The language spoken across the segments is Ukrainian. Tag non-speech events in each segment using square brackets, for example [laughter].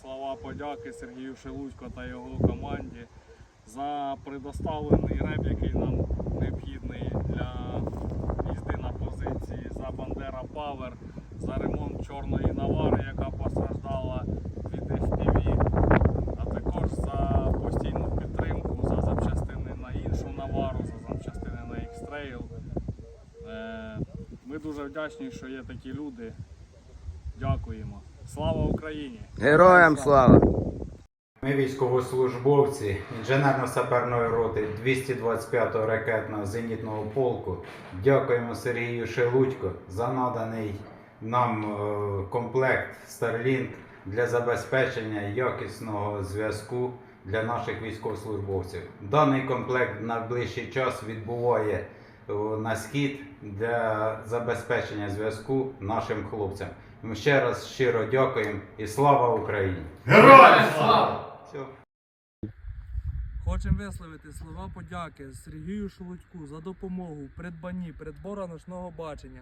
слова подяки Сергію Шелудько та його команді за предоставлений реп, який нам необхідний для їзди на позиції, за Бандера Павер, за ремонт чорної навари, яка постраждала від FPV, а також за постійну підтримку, за запчастини на іншу навару, за запчастини на X-Trail. Е, Ми дуже вдячні, що є такі люди. Дякуємо. Слава Україні! Героям слава! Ми військовослужбовці інженерно-саперної роти 225-го ракетного зенітного полку. Дякуємо Сергію Шелудько за наданий нам е, комплект Starlink для забезпечення якісного зв'язку для наших військовослужбовців. Даний комплект в найближчий час відбуває е, на схід для забезпечення зв'язку нашим хлопцям. Ми ще раз щиро дякуємо і слава Україні! Героям слава! Хочемо висловити слова подяки Сергію Шелудьку за допомогу в придбанні придбора ночного бачення,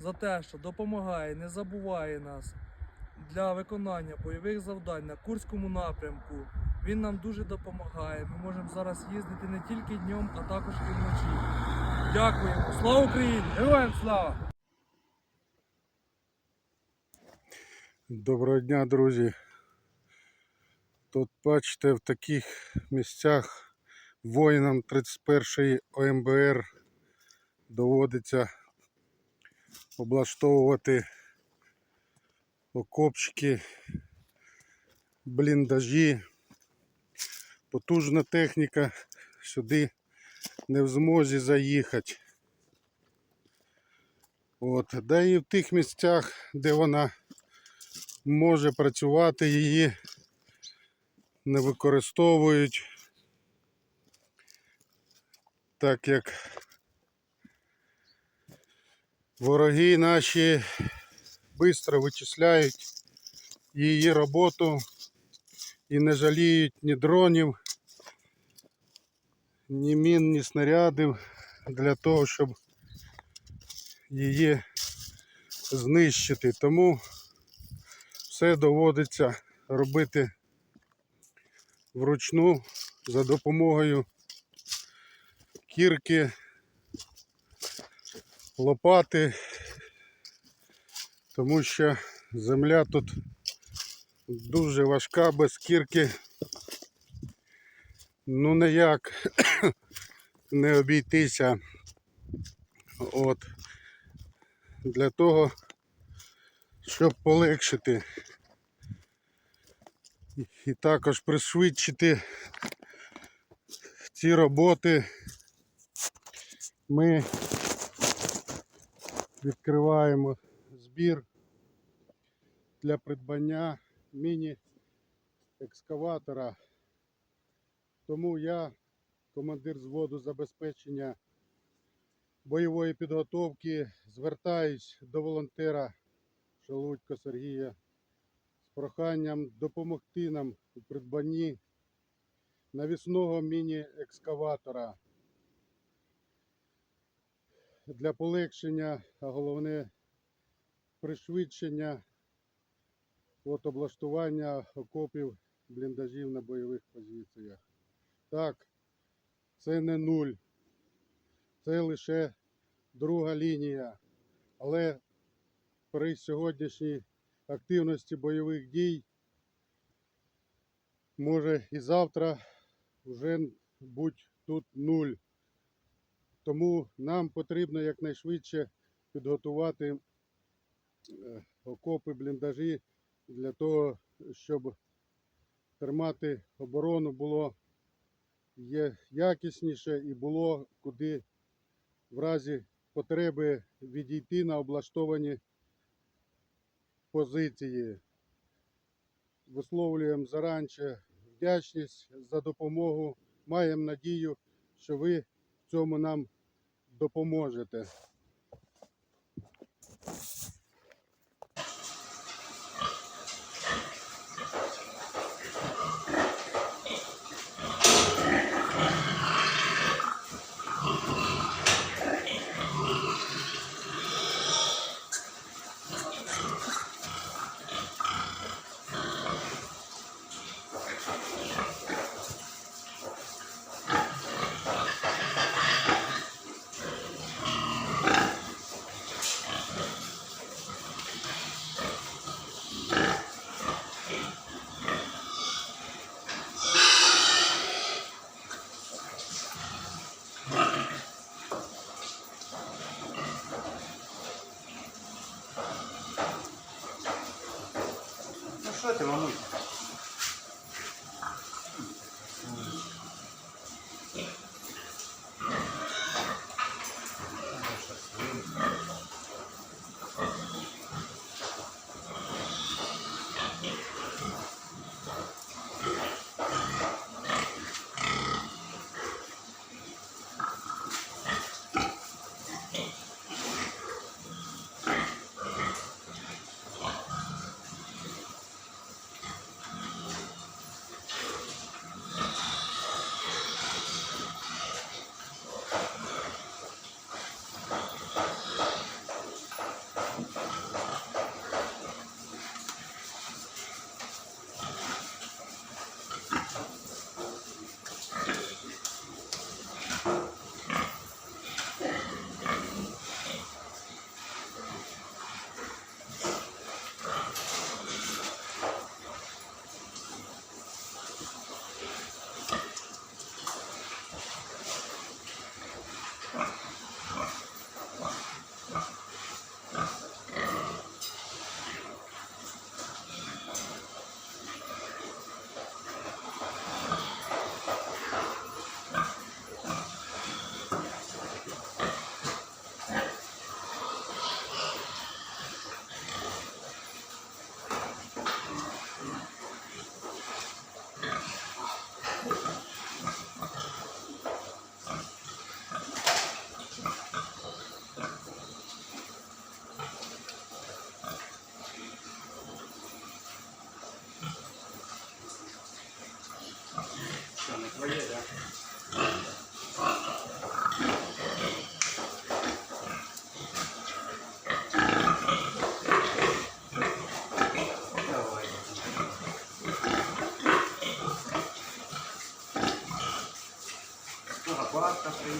за те, що допомагає, не забуває нас для виконання бойових завдань на Курському напрямку. Він нам дуже допомагає. Ми можемо зараз їздити не тільки днем, а також і вночі. Дякуємо! Слава Україні! Героям слава! Доброго дня, друзі. Тут бачите, в таких місцях воїнам 31-ї ОМБР доводиться облаштовувати окопчики, бліндажі. Потужна техніка сюди не в змозі заїхати. От, да і в тих місцях, де вона може працювати, її не використовують, так як вороги наші швидко вичисляють її роботу і не жаліють ні дронів, ні мін, ні снарядів для того, щоб її знищити. Тому все доводиться робити вручну за допомогою кірки, лопати, тому що земля тут дуже важка без кірки. Ну ніяк [coughs] не обійтися. От для того, щоб полегшити і- також пришвидшити ці роботи, ми відкриваємо збір для придбання міні-екскаватора. Тому я, командир зводу забезпечення бойової підготовки, звертаюсь до волонтера Шелудько Сергія з проханням допомогти нам у придбанні навісного міні-екскаватора для полегшення, а головне пришвидшення от облаштування окопів бліндажів на бойових позиціях. Так, це не нуль, це лише друга лінія, але при сьогоднішній активності бойових дій може і завтра вже бути тут нуль. Тому нам потрібно якнайшвидше підготувати е, окопи, бліндажі для того, щоб тримати оборону було якісніше і було куди в разі потреби відійти на облаштовані позиції. Висловлюємо заранче вдячність за допомогу. Маємо надію, що ви в цьому нам допоможете. わったという。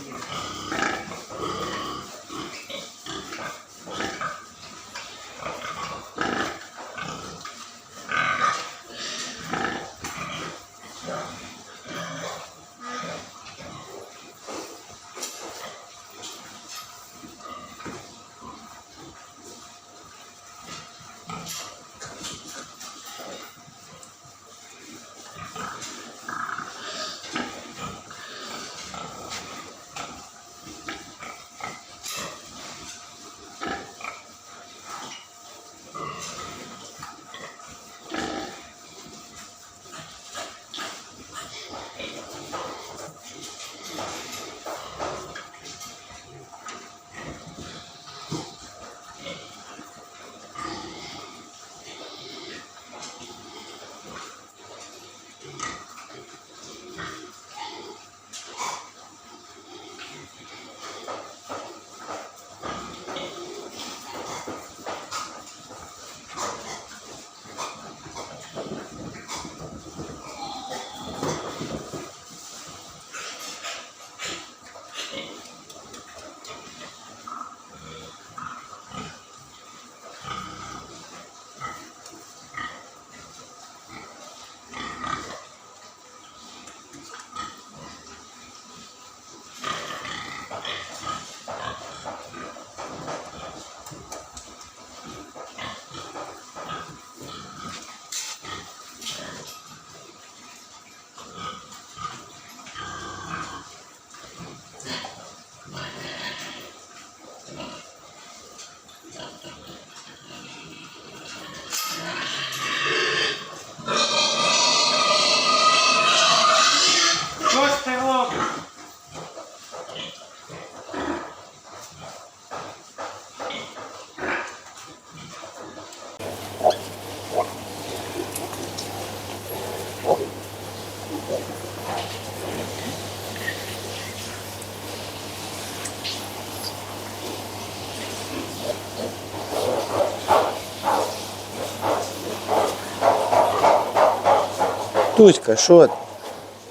Туська, що?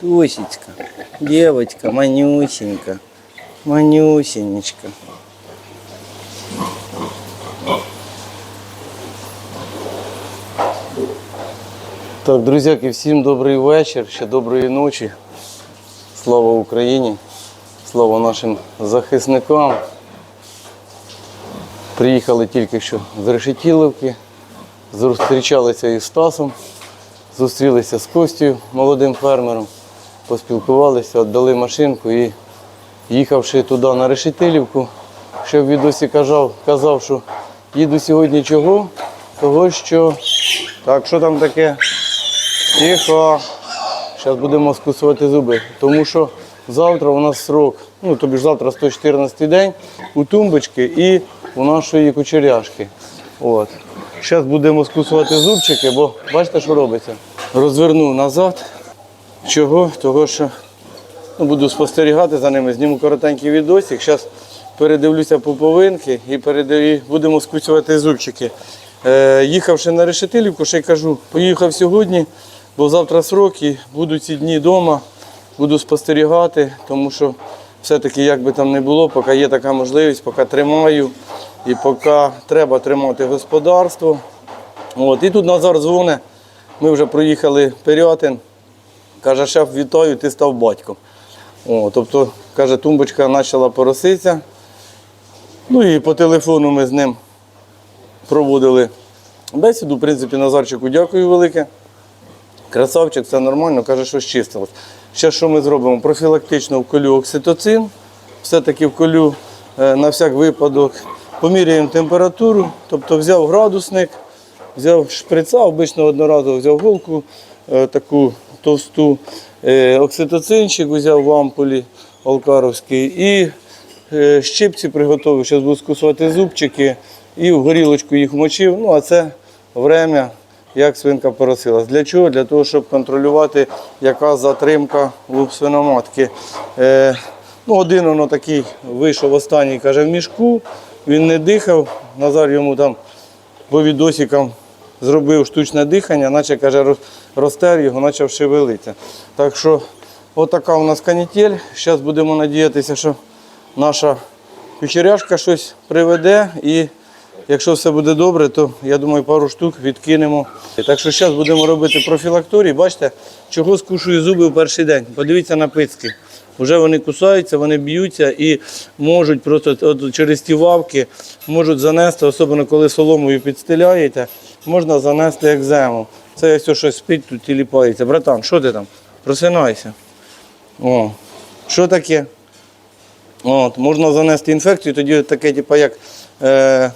Тусечка, девочка, манюсенька, манюсенечка. Так, друзяки, всім добрий вечір, ще доброї ночі. Слава Україні, слава нашим захисникам. Приїхали тільки що з Решетілівки, зустрічалися із Стасом, зустрілися з Костю, молодим фермером, поспілкувалися, віддали машинку і їхавши туди на Решетилівку, в відосі казав, казав, що їду сьогодні чого? Того, що так, що там таке? Тихо. Зараз будемо скусувати зуби. Тому що завтра у нас срок, ну тобі ж завтра 114 день у тумбочки і у нашої кучеряшки. От. Зараз будемо скусувати зубчики, бо бачите, що робиться. Розверну назад. Чого? Того що ну, буду спостерігати за ними, зніму коротенький відосик. Зараз передивлюся пуповинки і, передив... і будемо скусувати зубчики. Е, їхавши на решетилівку, ще й кажу, поїхав сьогодні, бо завтра сроки, буду ці дні вдома, буду спостерігати, тому що все-таки, як би там не було, поки є така можливість, поки тримаю і поки треба тримати господарство. От. І тут Назар дзвоне, ми вже проїхали Пирятин. Каже, шеф, вітаю, ти став батьком. О, тобто, каже, тумбочка почала пороситися. Ну і по телефону ми з ним проводили бесіду. В принципі, Назарчику дякую велике. Красавчик, все нормально, каже, що щистилось. Ще що ми зробимо? Профілактично вколю окситоцин, все-таки вколю е, на всяк випадок. Поміряємо температуру, тобто взяв градусник, взяв шприца, обично одноразово взяв голку, е, таку товсту, е, окситоцинчик взяв в ампулі Олкаровський і е, щипці приготував. Зараз буду скусувати зубчики і в горілочку їх мочив. Ну, а це время, як свинка поросилась. Для чого? Для того, щоб контролювати, яка затримка у свиноматки. Ну, один воно такий вийшов останній, каже, в мішку, він не дихав. Назар йому там по відосикам зробив штучне дихання, наче каже, розтер його, почав шевелитися. Так що, отака у нас канітель. Зараз будемо надіятися, що наша кучеряшка щось приведе і якщо все буде добре, то я думаю, пару штук відкинемо. Так що зараз будемо робити профілакторій. Бачите, чого скушую зуби в перший день. Подивіться на пицьки. Вже вони кусаються, вони б'ються і можуть просто от через ті вавки можуть занести, особливо коли соломою підстеляєте, можна занести екзему. Це якщо щось спить, тут і ліпається. Братан, що ти там? Просинайся. О, що таке? От, можна занести інфекцію, тоді таке, типу, як е,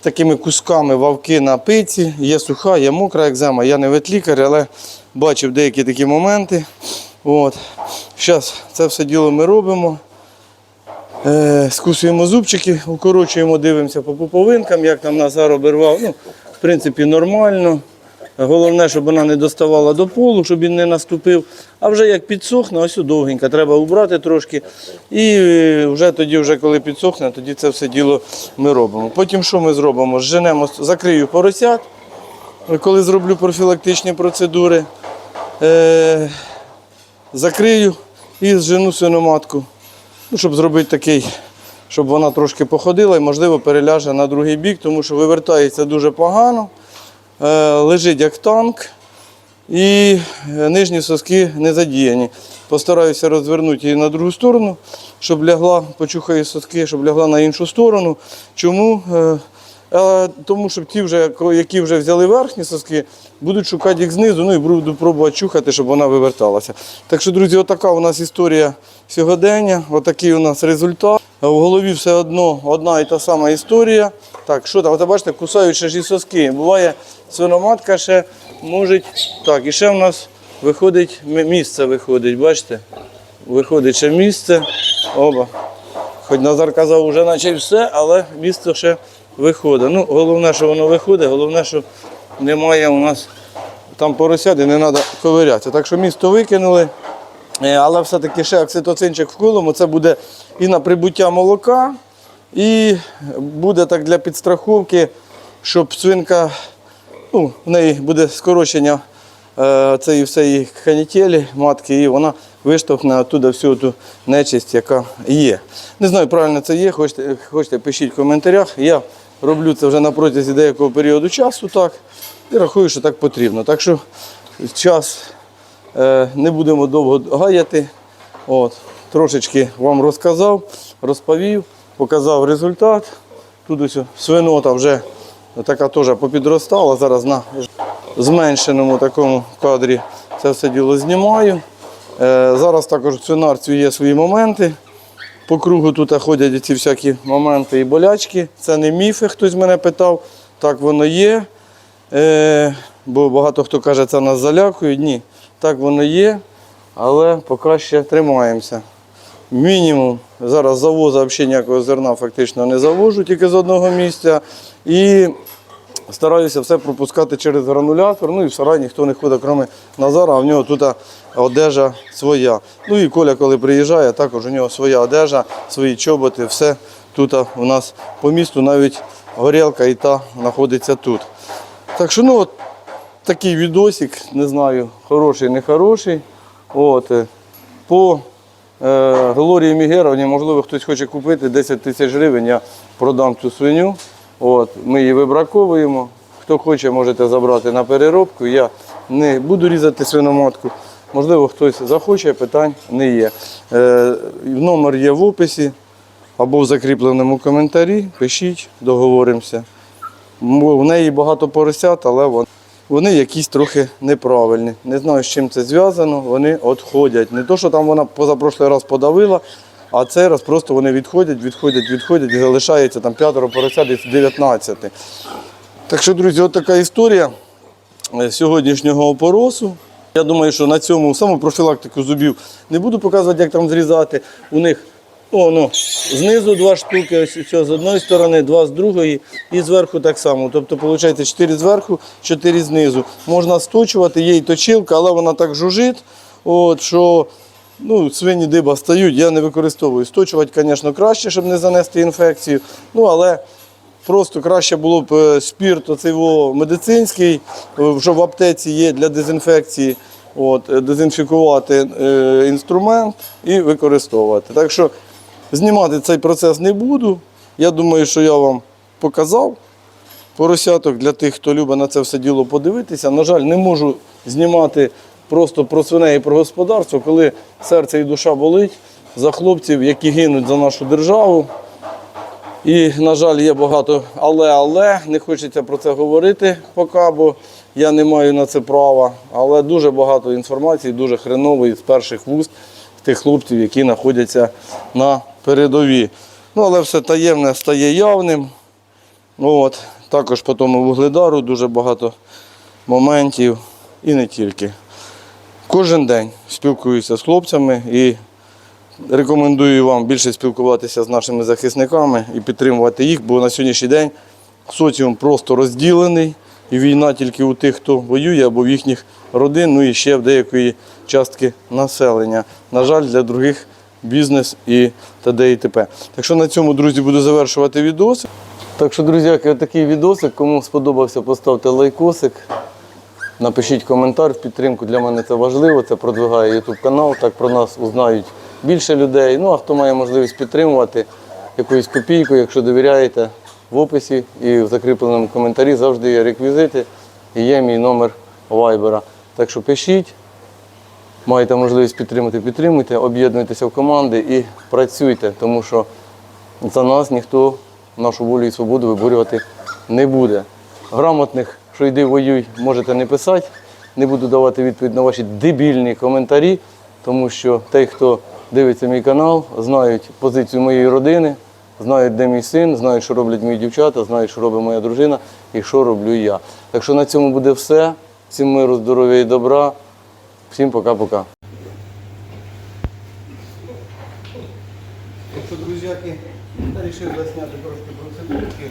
такими кусками вавки на пиці. Є суха, є мокра екзема. Я не ветлікар, але бачив деякі такі моменти. От. Зараз це все діло ми робимо. Е, скусуємо зубчики, укорочуємо, дивимося по пуповинкам, як там Назар обірвав. Ну, в принципі, нормально. Головне, щоб вона не доставала до полу, щоб він не наступив. А вже як підсохне, ось довгенька, треба убрати трошки. І е, вже тоді, вже коли підсохне, тоді це все діло ми робимо. Потім що ми зробимо? Зженемо, закрию поросят, коли зроблю профілактичні процедури. Е, закрию і зжену свиноматку. Ну, щоб зробити такий, щоб вона трошки походила і, можливо, переляже на другий бік, тому що вивертається дуже погано, е, лежить як танк і е, нижні соски не задіяні. Постараюся розвернути її на другу сторону, щоб лягла, почухаю соски, щоб лягла на іншу сторону. Чому? Тому що ті, вже, які вже взяли верхні соски, будуть шукати їх знизу, ну і буду пробувати чухати, щоб вона виверталася. Так що, друзі, отака у нас історія сьогодення, отакий у нас результат. В голові все одно одна і та сама історія. Так, що там? От бачите, кусають ще ж і соски. Буває, свиноматка ще може. Так, і ще в нас виходить місце виходить, бачите? Виходить ще місце. Оба. Хоч Назар казав, вже наче все, але місце ще виходить. Ну, головне, що воно виходить, головне, що немає у нас там поросят і не треба ковирятися. Так що місто викинули. Е, Але все-таки ще окситоцинчик в вколимо, це буде і на прибуття молока, і буде так для підстраховки, щоб свинка, ну, в неї буде скорочення е, це і канітелі, матки, і вона виштовхне оттуда всю ту нечисть, яка є. Не знаю, правильно це є, хочете, хочете пишіть в коментарях. Я роблю це вже на протязі деякого періоду часу так, і рахую, що так потрібно. Так що час е, не будемо довго гаяти. От, трошечки вам розказав, розповів, показав результат. Тут ось свинота вже така теж попідростала. Зараз на зменшеному такому кадрі це все діло знімаю. Е, зараз також в свинарцю є свої моменти. По кругу тут ходять ці всякі моменти і болячки. Це не міфи, хтось мене питав. Так воно є. Е, бо багато хто каже, це нас залякують. Ні, так воно є, але поки ще тримаємося. Мінімум. Зараз завозу взагалі ніякого зерна фактично не завожу, тільки з одного місця. І стараюся все пропускати через гранулятор. Ну і в сарай ніхто не ходить, крім Назара, а в нього тут одежа своя. Ну і Коля, коли приїжджає, також у нього своя одежа, свої чоботи, все тут у нас по місту, навіть горілка і та знаходиться тут. Так що ну, от, такий відосик, не знаю, хороший, не хороший. От, е, по е, Глорії Мігеровні, можливо, хтось хоче купити 10 тисяч гривень, я продам цю свиню. От, ми її вибраковуємо. Хто хоче, можете забрати на переробку. Я не буду різати свиноматку. Можливо, хтось захоче, питань не є. Е, номер є в описі або в закріпленому коментарі. Пишіть, договоримося. Мо- В неї багато поросят, але вон- вони якісь трохи неправильні. Не знаю, з чим це зв'язано, вони відходять. Не то, що там вона позапрошлий раз подавила, а цей раз просто вони відходять, відходять, відходять і залишається там п'ятеро поросят десь 19. Так що, друзі, от така історія е, сьогоднішнього опоросу. Я думаю, що на цьому саму профілактику зубів не буду показувати, як там зрізати. У них ну, ну, знизу два штуки, ось цього з одної сторони, два з другої і зверху так само. Тобто, виходить, чотири зверху, чотири знизу. Можна сточувати, є і точилка, але вона так жужить, от, що ну, свині диба стають, я не використовую. Сточувати, звісно, краще, щоб не занести інфекцію. Ну, але Просто краще було б е, спірт оцей медицинський, е, що в аптеці є для дезінфекції, от, е, дезінфікувати е, інструмент і використовувати. Так що знімати цей процес не буду. Я думаю, що я вам показав поросяток для тих, хто любить на це все діло подивитися. На жаль, не можу знімати просто про свиней і про господарство, коли серце і душа болить за хлопців, які гинуть за нашу державу. І, на жаль, є багато але-але, не хочеться про це говорити поки, бо я не маю на це права. Але дуже багато інформації, дуже хренової з перших вуст тих хлопців, які знаходяться на передовій. Ну, але все таємне стає явним. От. Також по тому вугледару дуже багато моментів і не тільки. Кожен день спілкуюся з хлопцями і Рекомендую вам більше спілкуватися з нашими захисниками і підтримувати їх, бо на сьогоднішній день соціум просто розділений, і війна тільки у тих, хто воює, або в їхніх родин, ну і ще в деякої частки населення. На жаль, для других бізнес і т.д. і т.п. Так що на цьому, друзі, буду завершувати відос. Так що, друзяки, отакий відосик. Кому сподобався, поставте лайкосик. Напишіть коментар в підтримку. Для мене це важливо. Це продвигає YouTube канал. Так про нас узнають більше людей. Ну а хто має можливість підтримувати якоюсь копійкою, якщо довіряєте, в описі і в закріпленому коментарі завжди є реквізити і є мій номер вайбера. Так що пишіть, маєте можливість підтримати, підтримуйте, об'єднуйтеся в команди і працюйте, тому що за нас ніхто нашу волю і свободу виборювати не буде. Грамотних, що йди воюй, можете не писати. Не буду давати відповідь на ваші дебільні коментарі, тому що той, хто дивиться мій канал, знають позицію моєї родини, знають, де мій син, знають, що роблять мої дівчата, знають, що робить моя дружина і що роблю я. Так що на цьому буде все. Всім миру, здоров'я і добра. Всім пока-пока. Якщо, друзяки, вирішив засняти трошки процедурки.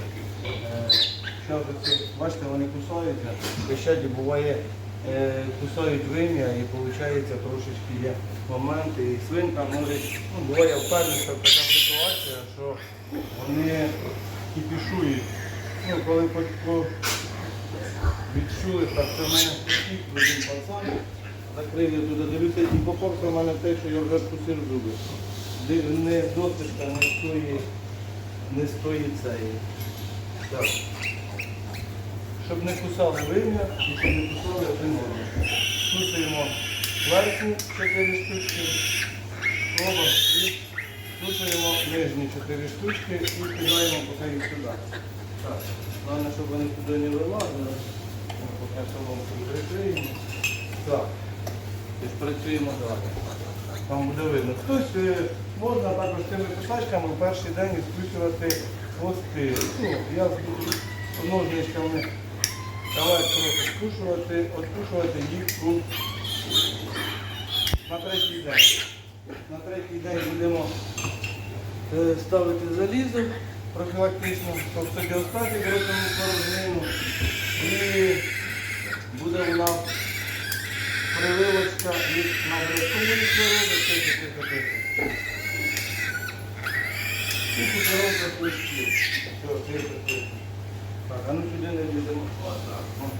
Бачите, вони кусаються. Пещаді буває, е, кусають вим'я і виходить трошечки є моменти. І свинка може, ну, буває впевненість така ситуація, що вони кипішують. Ну, коли відчули, так це в мене потік, один пацан. Закрив я туди, дивлюся, і попався в мене те, що я вже вкусив зуби. Не досишка, не стоїть, не стоїть цієї. Так. Щоб не кусали вим'я і щоб не кусали один одного. Кусуємо верхні 4 штучки, оба і кусуємо нижні 4 штучки і кидаємо поки їх сюди. Так. Головне, щоб вони туди не вилазили. Поки соломку прикриємо. Так. Тобто працюємо далі. Там буде видно. Хтось е, можна також цими кусачками в перший день скручувати хвости. Ну, я з ножничками електро скушувати, откушувати їх у на третій день. На третій день будемо е, ставити залізо профілактично, щоб собі остати в ротову порожнину. І буде у нас прививочка від набрякової хвороби, тихо, тихо, тихо. І покоровка плечків. Все, тихо, тихо. Так, а ну сюди не.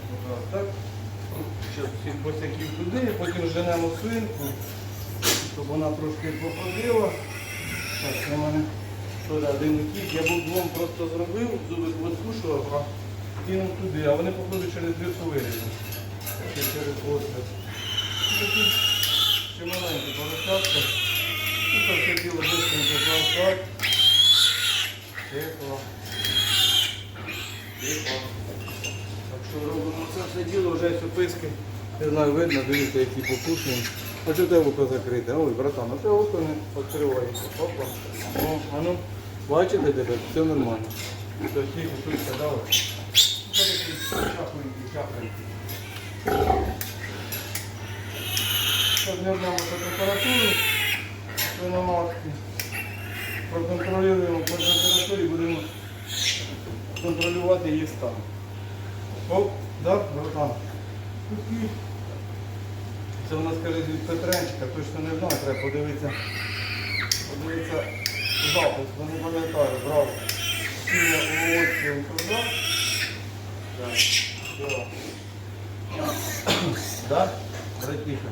Отак, так. Зараз всіх босяків туди, потім женемо свинку, щоб вона трошки походила. Так, в мене теж один утік. Я був двом просто зробив, зуби відкушував, а кинув туди, а вони, походу, через дирку вирізали. Ще через отвір. Такі ще маленькі поросятка. Ну, це все діло быстренько плавати. Тихо. Тихо. Так що робимо це все діло, вже ось описки. Не знаю, видно, дивіться, які покушені. А що те око закрите? Ой, братан, а те око не відкривається. Опа. О, а ну, бачите тебе? Все нормально. Все, тихо, тут дали. Чахленькі, чахленькі. Розглянемо температуру свиноматки. Проконтролюємо по температурі, будемо контролювати її стан. Оп, да, братан. Це у нас каже від Петренчика, точно не знаю, треба подивитися. Подивитися запис, бо не пам'ятаю, брав сильно овочі указав. Так, да. Да? Братіха.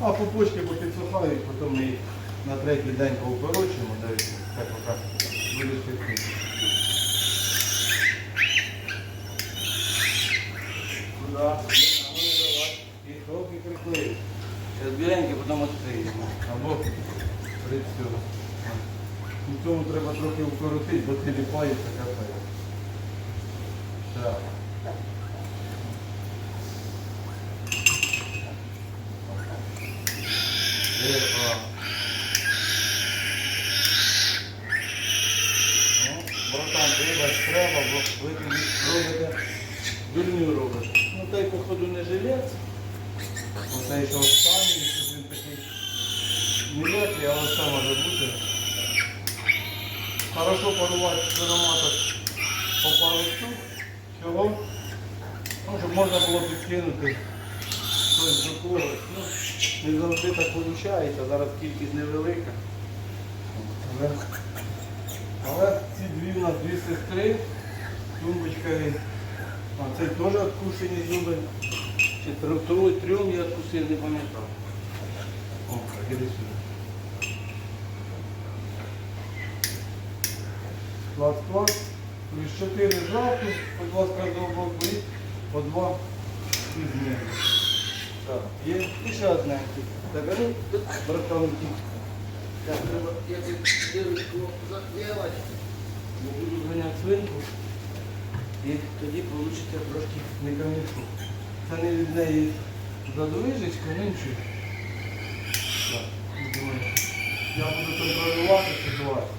А по почті поки підсухають, потім ми їх на третій день поукорочуємо, дивіться, так поки буде текти. Куда? І трохи. Зараз біленьке, потім відкриємо. Або при цьому. У цьому треба трохи вкоротити, бо ти ліпається капець. Так. Тихо. Ну, братан, вибач, треба, бо ви робите дурню робите. Той, походу, не жилець. Оцей, що останній, що він такий мілетий, але це може бути. Хорошо парувати свиноматок по пару штук. Всього. Ну, щоб можна було підкинути щось до когось. Ну, не завжди так виходить, зараз кількість невелика. Але, але ці дві в нас дві сестри, тумбочка і а цей теж відкушені зуби. Чи трьом, я відкусив, не пам'ятав. О, іди сюди. Клас, клас. Плюс 4 жовті, по два з кожного боку і по два із ними. Так, є і ще одне. Так, а ну. Так, треба якось дирочку заделати. Бо буду зганяти свинку. І тоді получите трошки не камінку. Це не від неї задовижечка, ну нічого. Так, думаю, я буду контролювати ситуацію.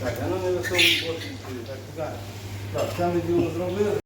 Так, ну не висовуй Так, так. Так, це ми діло зробили.